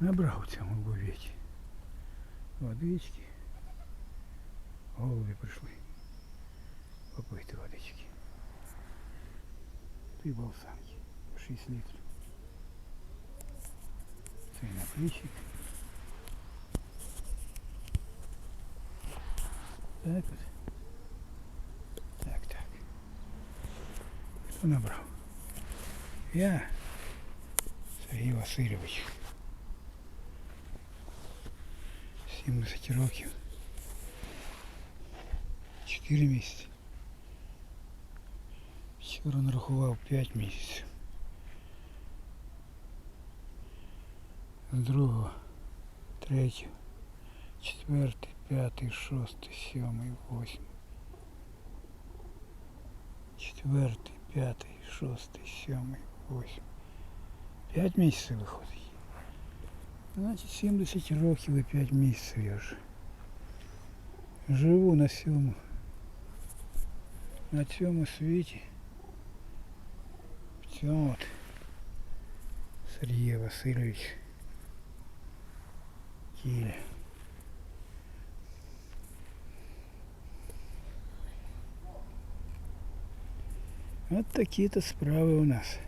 Набрав в цьому бувєті. Водички. Голуби прийшли. Попити водички. Три балсанки. 6 літрів. Цей наплічник. Так от. Так, так. Хто набрав? Я. Сергій Васильович. 70 років. 4 місяці. Вчора нарахував 5 місяців. З другого, третього, четвертий, п'ятий, шостий, сьомий, восьмий. Четвертий, п'ятий, шостий, сьомий, восьмий. П'ять місяців виходить. Значить 70 років і 5 місяців я вже. Живу на цьому. На цьому світі. В цьому от Сергій Васильович тілі. От такі-то справи у нас.